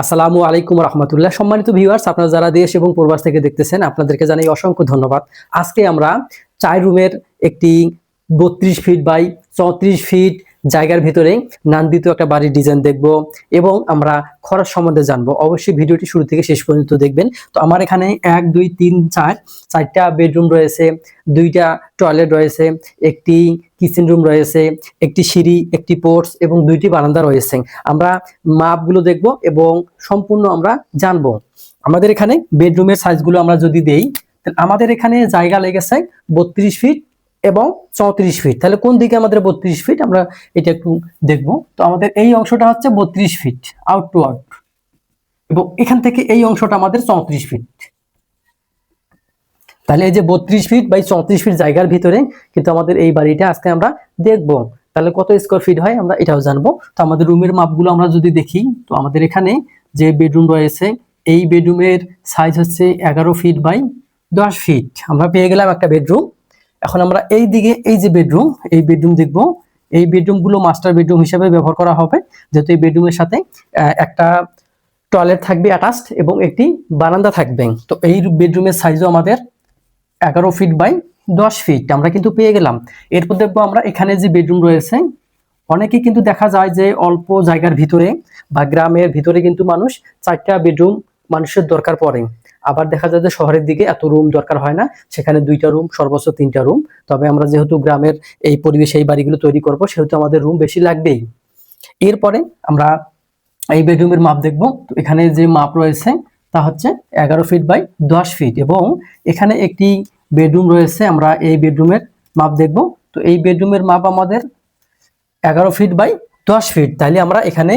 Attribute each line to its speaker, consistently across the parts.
Speaker 1: আসসালামু আলাইকুম রহমতুল্লাহ। সম্মানিত ভিউয়ার্স আপনারা যারা দেশ এবং পূর্বাস থেকে দেখতেছেন, আপনাদেরকে জানাই অসংখ্য ধন্যবাদ। আজকে আমরা চার রুমের একটি বত্রিশ ফিট বাই চৌত্রিশ ফিট জায়গার ভিতরে নান্দিত একটা বাড়ির ডিজাইন দেখব এবং আমরা খরচ সম্বন্ধে জানব। অবশ্যই ভিডিওটি শুরু থেকে শেষ পর্যন্ত দেখবেন। তো আমার এখানে এক, দুই, তিন, চার, চারটা বেডরুম রয়েছে, দুইটা টয়লেট রয়েছে, একটি কিচেন রুম রয়েছে, একটি সিঁড়ি, একটি পোর্টস এবং দুইটি বারান্দা রয়েছে। আমরা মাপগুলো দেখব এবং সম্পূর্ণ আমরা জানব। আমাদের এখানে বেডরুমের সাইজগুলো আমরা যদি দেই আমাদের এখানে জায়গা লেগেছে বত্রিশ ফিট এবং চৌত্রিশ ফিট তাহলে কোন দিকে আমাদের বত্রিশ ফিট আমরা এটা একটু দেখব। তো আমাদের এই অংশটা হচ্ছে বত্রিশ ফিট আউট টু আউট এবং এখান থেকে এই অংশটা আমাদের চৌত্রিশ ফিট তাহলে এই যে বত্রিশ ফিট বাই চৌত্রিশ ফিট জায়গার ভিতরে কিন্তু আমাদের এই বাড়িটা আজকে আমরা দেখব। তাহলে কত স্কোয়ার ফিট হয় আমরা এটাও জানব। তো আমাদের রুমের মাপগুলো আমরা যদি দেখি, তো আমাদের এখানে যে বেডরুম রয়েছে, এই বেডরুমের সাইজ হচ্ছে এগারো ফিট বাই দশ ফিট আমরা পেয়ে গেলাম একটা বেডরুম এখন আমরা এই দিকে, এই যে বেডরুম এই বেডরুম দেখব। এই বেডরুমগুলো মাস্টার বেডরুম হিসেবে ব্যবহার করা হবে, যেহেতু এই বেডরুমের সাথে একটা টয়লেট থাকবে অ্যাটাচড এবং একটি বারান্দা থাকবে। তো এই বেডরুমের সাইজও আমাদের এগারো ফিট বাই দশ ফিট আমরা কিন্তু পেয়ে গেলাম। এরপর দেখব আমরা এখানে যে বেডরুম রয়েছে, অনেকেই কিন্তু দেখা যায় যে অল্প জায়গার ভিতরে বা গ্রামের ভিতরে কিন্তু মানুষ চারটা বেডরুম মানুষের দরকার পড়ে। আবার দেখা যায় যে শহরের দিকে এত রুম দরকার হয় না, সেখানে দুইটা রুম সর্বোচ্চ তিনটা রুম তবে আমরা যেহেতু গ্রামের এই পরিবেশে, এই বাড়িগুলো তৈরি করব, সেহেতু আমাদের রুম বেশি লাগবেই। এরপরে আমরা এই বেডরুমের মাপ দেখব। তো এখানে যে মাপ রয়েছে, তা হচ্ছে এগারো ফিট বাই দশ ফিট এবং এখানে একটি বেডরুম রয়েছে, আমরা এই বেডরুমের মাপ দেখব। তো এই বেডরুমের মাপ আমাদের এগারো ফিট বাই দশ ফিট তাহলে আমরা এখানে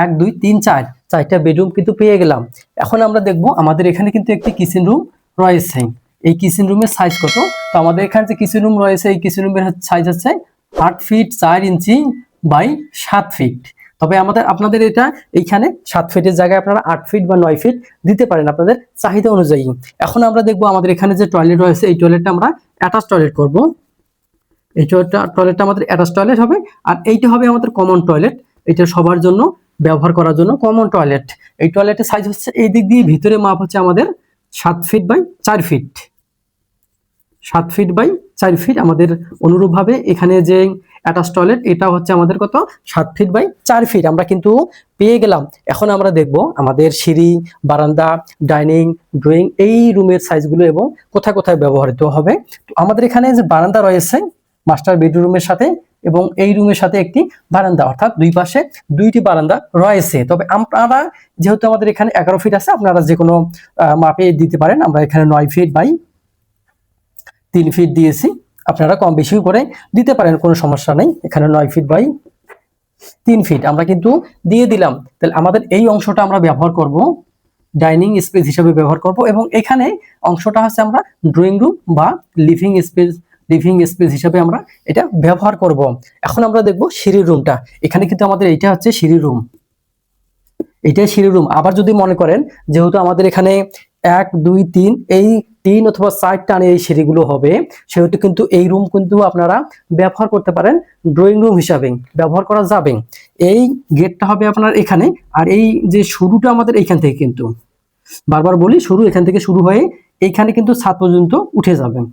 Speaker 1: এক, দুই, তিন, চার চারটা বেডরুম কিন্তু পেয়ে গেলাম। এখন আমরা দেখব আমাদের এখানে কিন্তু একটি কিচেন রুম রয়েছে। এই কিচেন রুমের সাইজ কত? তো আমাদের এখানে যে কিচেন রুম রয়েছে, এই কিচেন রুমের সাইজ হচ্ছে আট ফিট চার ইঞ্চি বাই সাত ফিট তবে আমাদের, আপনাদের এটা এইখানে সাত ফিটের জায়গায় আপনারা আট ফিট বা নয় ফিট দিতে পারেন আপনাদের চাহিদা অনুযায়ী। এখন আমরা দেখব আমাদের এখানে যে টয়লেট রয়েছে, এই টয়লেটটা আমরা অ্যাটাচ টয়লেট করব। এই টয়লেটটা টয়লেটটা আমাদের অ্যাটাচ টয়লেট হবে, আর এইটা হবে আমাদের কমন টয়লেট এটা সবার জন্য ব্যবহার করার জন্য কমন টয়লেট এই টয়লেটের সাইজ হচ্ছে এই দিক দিয়ে ভিতরে মাপ হচ্ছে আমাদের সাত ফিট বাই চার ফিট সাত ফিট বাই চার ফিট আমাদের অনুরূপভাবে এখানে যে অ্যাটাচ টয়লেট এটা হচ্ছে আমাদের কত? সাত ফিট বাই চার ফিট আমরা কিন্তু পেয়ে গেলাম। এখন আমরা দেখব আমাদের সিঁড়ি, বারান্দা ডাইনিং ড্রয়িং এই রুমের সাইজগুলো এবং কোথায় কোথায় ব্যবহৃত হবে। তো আমাদের এখানে যে বারান্দা রয়েছে মাস্টার বেডরুমের সাথে এবং এই রুমের সাথে একটি বারান্দা, অর্থাৎ দুই পাশে দুইটি বারান্দা রয়েছে। তবে আপনারা যেহেতু আমাদের এখানে এগারো ফিট আছে, আপনারা যে কোনো মাপে দিতে পারেন। আমরা এখানে নয় ফিট বাই তিন ফিট দিয়েছি। আপনারা কম বেশি করে দিতে পারেন, কোনো সমস্যা নেই। এখানে নয় ফিট বাই তিন ফিট আমরা কিন্তু দিয়ে দিলাম। তাহলে আমাদের এই অংশটা আমরা ব্যবহার করব, ডাইনিং স্পেস হিসেবে ব্যবহার করব এবং এখানে অংশটা হচ্ছে আমরা ড্রয়িং রুম বা লিভিং স্পেস লিভিং স্পেস হিসাবে আমরা এটা ব্যবহার করব। এখন আমরা দেখব সিঁড়ির রুমটা এখানে কিন্তু আমাদের এইটা হচ্ছে সিঁড়ি রুম এটাই সিঁড়ি রুম আবার যদি মনে করেন, যেহেতু আমাদের এখানে এক, দুই, তিন, এই তিন অথবা চার টানে এই সিঁড়িগুলো হবে, সেহেতু কিন্তু এই রুম কিন্তু আপনারা ব্যবহার করতে পারেন ড্রয়িং রুম হিসাবে, ব্যবহার করা যাবে। এই গেটটা হবে আপনার এখানে, আর এই যে শুরুটা আমাদের এইখান থেকে কিন্তু। বারবার বলি, শুরু এখান থেকে শুরু হয়ে এইখানে কিন্তু ছাদ পর্যন্ত উঠে যাবেন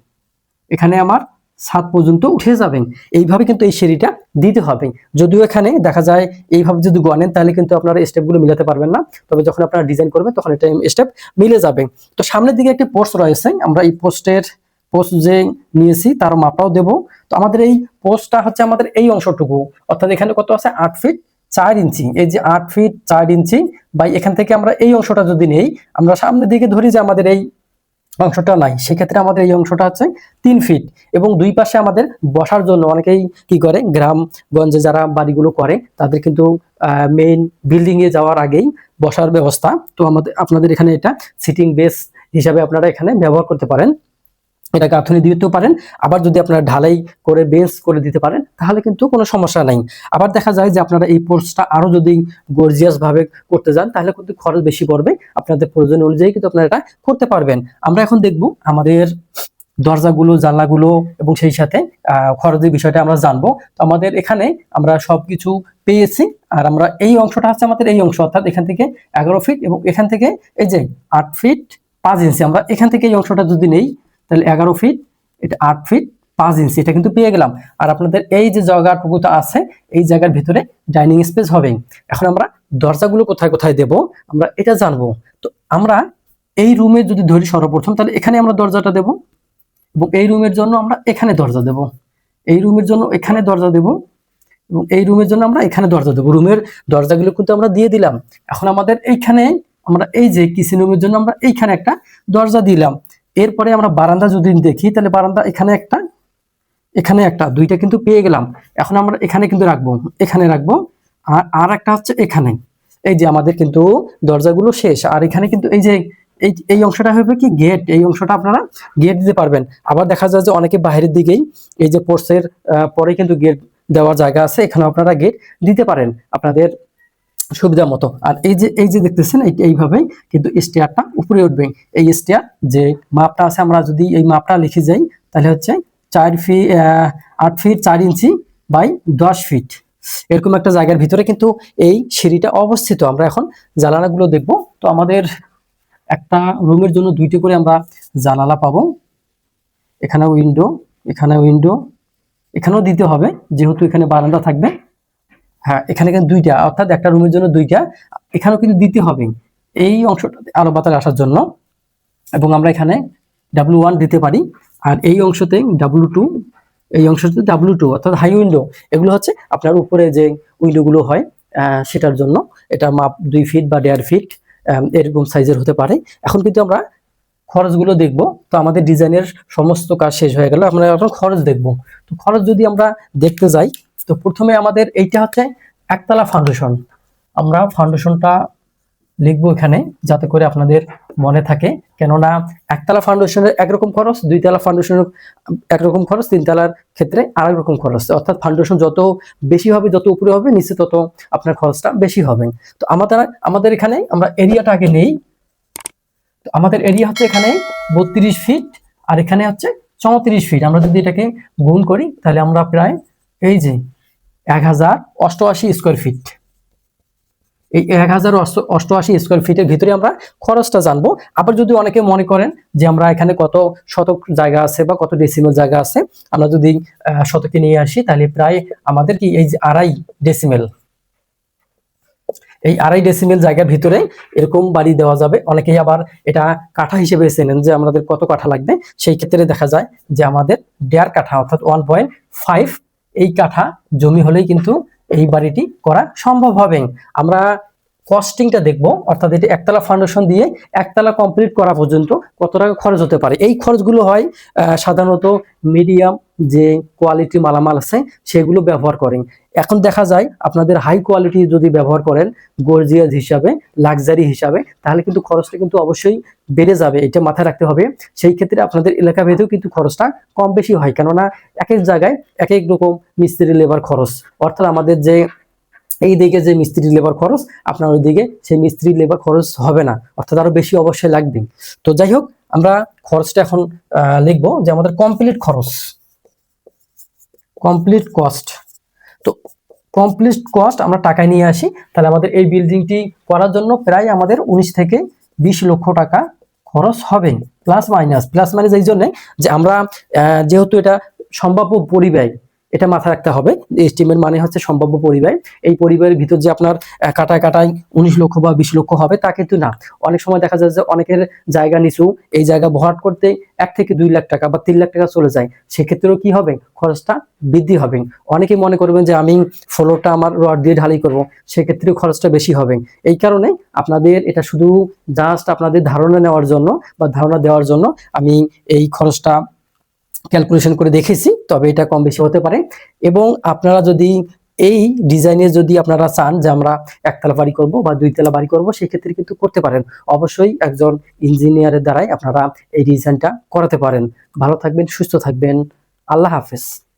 Speaker 1: এখানে আমার সাত পর্যন্ত উঠে যাবেন। এইভাবে কিন্তু এই সিঁড়িটা দিতে হবে। যদিও এখানে দেখা যায় এইভাবে যদি গনেন তাহলে কিন্তু আপনারা স্টেপগুলো মিলাতে পারবেন না। তবে যখন আপনারা ডিজাইন করবেন, তখন এটা স্টেপ মিলে যাবে। তো সামনের দিকে একটি পোস্ট রয়েছে। আমরা এই পোস্টের পোস্ট যে নিয়েছি, তার মাপটাও দেব। তো আমাদের এই পোস্টটা হচ্ছে আমাদের এই অংশটুকু। অর্থাৎ এখানে কত আছে? আট ফিট চার ইঞ্চি। এই যে আট ফিট চার ইঞ্চি বা এখান থেকে আমরা এই অংশটা যদি নেই, আমরা সামনের দিকে ধরি যে আমাদের এই অংশটা নাই। সেক্ষেত্রে আমাদের এই অংশটা হচ্ছে তিন ফিট এবং দুই পাশে আমাদের বসার জন্য অনেকেই কি করে, গ্রামগঞ্জে যারা বাড়িগুলো করে, তাদের কিন্তু মেইন বিল্ডিং এ যাওয়ার আগেই বসার ব্যবস্থা। তো আমাদের, আপনাদের এখানে এটা সিটিং বেস হিসাবে আপনারা এখানে ব্যবহার করতে পারেন। এটা গাঁথনি দিতেও পারেন। আবার যদি আপনারা ঢালাই করে বেঞ্চ করে দিতে পারেন, তাহলে কিন্তু কোনো সমস্যা নাই। আবার দেখা যায় যে আপনারা এই পোস্টটা আরও যদি গর্জিয়াস ভাবে করতে যান, তাহলে কিন্তু খরচ বেশি পড়বে। আপনাদের প্রয়োজন অনুযায়ী কিন্তু আপনারা এটা করতে পারবেন। আমরা এখন দেখব আমাদের দরজাগুলো, জানলাগুলো এবং সেই সাথে খরচের বিষয়টা আমরা জানব। তো আমাদের এখানে আমরা সবকিছু পেয়েছি। আর আমরা এই অংশটা হচ্ছে আমাদের এই অংশ, অর্থাৎ এখান থেকে এগারো ফিট এবং এখান থেকে এই যে আট ফিট পাঁচ ইঞ্চি। আমরা এখান থেকে এই অংশটা যদি নেই তাহলে এগারো ফিট এটা আট ফিট পাঁচ ইঞ্চি এটা কিন্তু পেয়ে গেলাম। আর আপনাদের এই যে জায়গাটুকুটা আছে, এই জায়গার ভিতরে ডাইনিং স্পেস হবে এখন আমরা দরজাগুলো কোথায় কোথায় দেব, আমরা এটা জানব। তো আমরা এই রুমে যদি ধরি সর্বপ্রথম, তাহলে এখানে আমরা দরজাটা দেব এবং এই রুমের জন্য আমরা এখানে দরজা দেব। এই রুমের জন্য এখানে দরজা দেব এবং এই রুমের জন্য আমরা এখানে দরজা দেবো। রুমের দরজাগুলো কিন্তু আমরা দিয়ে দিলাম। এখন আমাদের এইখানে, আমরা এই যে কিচেন রুমের জন্য আমরা এইখানে একটা দরজা দিলাম। এরপরে আমরা বারান্দা যদি দেখি, তাহলে বারান্দা এখানে একটা এখানে একটা, দুইটা কিন্তু পেয়ে গেলাম। এখন আমরা এখানে কিন্তু রাখব, এখানে রাখব, আর আর একটা হচ্ছে এখানে। এই যে আমাদের কিন্তু দরজাগুলো শেষ, আর এখানে কিন্তু এই যে, এই এই অংশটা হবে কি গেট এই অংশটা আপনারা গেট দিতে পারবেন। আবার দেখা যায় যে অনেকে বাইরের দিকেই এই যে পোর্সের পরে কিন্তু গেট দেওয়ার জায়গা আছে এখানে আপনারা গেট দিতে পারেন। আপনাদের সুবিধা মতো। আর এই যে এই যে দেখতেছেন, এই এইভাবে কিন্তু স্টেয়ারটা উপরে উঠবে। এই স্টেয়ার যে মাপটা আছে, আমরা যদি এই মাপটা লিখে যাই, তাহলে হচ্ছে চার ফিট আট ফিট চার ইঞ্চি বাই দশ ফিট। এরকম একটা জায়গার ভিতরে কিন্তু এই সিঁড়িটা অবস্থিত। আমরা এখন জানালাগুলো দেখব। তো আমাদের একটা রুমের জন্য দুইটি করে আমরা জানালা পাবো। এখানে উইন্ডো এখানে উইন্ডো, এখানেও দিতে হবে, যেহেতু এখানে বারান্দা থাকবে। হ্যাঁ এখানে কিন্তু দুইটা, অর্থাৎ একটা রুমের জন্য দুইটা, এখানেও কিন্তু দিতে হবে। এই অংশটাতে আলো বাতাস আসার জন্য, এবং আমরা এখানে ডাব্লু ওয়ান দিতে পারি, আর এই অংশতে ডাব্লু টু এই অংশতে ডাব্লু টু অর্থাৎ হাই উইন্ডো এগুলো হচ্ছে আপনার উপরে যে উইন্ডোগুলো হয় সেটার জন্য। এটা মাপ দুই ফিট বা দেড় ফিট এরকম সাইজের হতে পারে। এখন কিন্তু আমরা খরচগুলো দেখব। তো আমাদের ডিজাইনের সমস্ত কাজ শেষ হয়ে গেল। আমরা এখন খরচ দেখব। তো খরচ যদি আমরা দেখতে যাই তো প্রথমে আমাদের এইটা হচ্ছে একতলা ফাউন্ডেশন আমরা ফাউন্ডেশনটা লিখব এখানে যাতে করে আপনাদের মনে থাকে। কেননা একতলা ফাউন্ডেশনের একরকম খরচ, দুইতলা ফাউন্ডেশনের একরকম খরচ, তিনতলার ক্ষেত্রে আরেক রকম খরচ। অর্থাৎ ফাউন্ডেশন যত বেশি হবে, যত উপরে হবে, নিচে তত আপনার খরচটা বেশি হবে। তো আমাদের আমাদের এখানে আমরা এরিয়াটা আগে নেই। তো আমাদের এরিয়া হচ্ছে এখানে বত্রিশ ফিট আর এখানে হচ্ছে চৌত্রিশ ফিট আমরা যদি এটাকে গুণ করি, তাহলে আমরা প্রায় এই যে এক হাজার অষ্টআশি স্কোয়ার ফিট এই এক হাজার অষ্টআশি স্কোয়ার ফিটের ভিতরে আমরা খরচটা জানব। আবার যদি অনেকে মনে করেন যে আমরা এখানে কত শতক জায়গা আছে বা কত ডেসিমেল জায়গা আছে, আমরা যদি শতকে নিয়ে আসি, তাহলে প্রায় আমাদের কি এই যে আড়াই ডেসিমেল এই আড়াই ডেসিমেল জায়গার ভিতরে এরকম বাড়ি দেওয়া যাবে। অনেকেই আবার এটা কাঠা হিসেবে চেনেন যে আমাদের কত কাঠা লাগবে। সেই ক্ষেত্রে দেখা যায় যে আমাদের দেড় কাঠা অর্থাৎ ওয়ান পয়েন্ট ফাইভ এই কাঠা জমি হলেই কিন্তু এই বাড়িটি করা সম্ভব হবে। আমরা কস্টিংটা দেখব, অর্থাৎ এটি একতলা ফাউন্ডেশন দিয়ে একতলা কমপ্লিট করা পর্যন্ত কত টাকা খরচ হতে পারে। এই খরচগুলো হয় সাধারণত মিডিয়াম যে কোয়ালিটি মালামাল আছে, সেগুলো ব্যবহার করেন। এখন দেখা যায়, আপনাদের হাই কোয়ালিটি যদি ব্যবহার করেন গর্জিয়াস হিসাবে লাক্সারি হিসাবে, তাহলে কিন্তু খরচটা কিন্তু অবশ্যই বেড়ে যাবে, এটা মাথায় রাখতে হবে। সেই ক্ষেত্রে আপনাদের এলাকা ভেদেও কিন্তু খরচটা কম বেশি হয়, কেননা এক এক জায়গায় এক এক রকম মিস্ত্রি লেবার খরচ। অর্থাৎ আমাদের যে এই দিকে যে মিস্ত্রি লেবার খরচ, আপনার ওই দিকে সেই মিস্ত্রি লেবার খরচ হবে না। অর্থাৎ আরও বেশি অবশ্যই লাগবে। তো যাই হোক, আমরা খরচটা এখন লিখব যে আমাদের কমপ্লিট খরচ। কমপ্লিট কস্ট তো কমপ্লিট কস্ট আমরা টাকায় নিয়ে আসি, তাহলে আমাদের এই বিল্ডিংটি করার জন্য প্রায় আমাদের উনিশ থেকে বিশ লক্ষ টাকা খরচ হবে। প্লাস মাইনাস প্লাস মাইনাস এই জন্যে যে আমরা যেহেতু এটা সম্ভাব্য পরিব্যয় এটা মাথায় রাখতে হবে এস্টিমেট মানে হচ্ছে সম্ভাব্য পরিব্যয় এই পরিবারের ভিতর যে আপনার কাটায় কাটায় উনিশ লক্ষ বা বিশ লক্ষ হবে, তা কিন্তু না। অনেক সময় দেখা যায় যে অনেকের জায়গা নিচু, এই জায়গা ভরাট করতে এক থেকে দুই লাখ টাকা বা তিন লাখ টাকা চলে যায়। সেক্ষেত্রেও কি হবে? খরচটা বৃদ্ধি হবে। অনেকে মনে করবেন যে আমি ফ্লোরটা আমার রড দিয়ে ঢালাই করব, সেক্ষেত্রেও খরচটা বেশি হবে। এই কারণে আপনাদের এটা শুধু জাস্ট আপনাদের ধারণা নেওয়ার জন্য বা ধারণা দেওয়ার জন্য আমি এই খরচটা ক্যালকুলেশন করে দেখেছি, তবে এটা কম বেশি হতে পারে। এবং আপনারা যদি এই ডিজাইনে যদি আপনারা চান যে আমরা একতলা বাড়ি করব বা দুইতলা বাড়ি করব, সেক্ষেত্রে কিন্তু করতে পারেন। অবশ্যই একজন ইঞ্জিনিয়ারের দ্বারাই আপনারা এই ডিজাইনটা করাতে পারেন। ভালো থাকবেন, সুস্থ থাকবেন। আল্লাহ হাফেজ।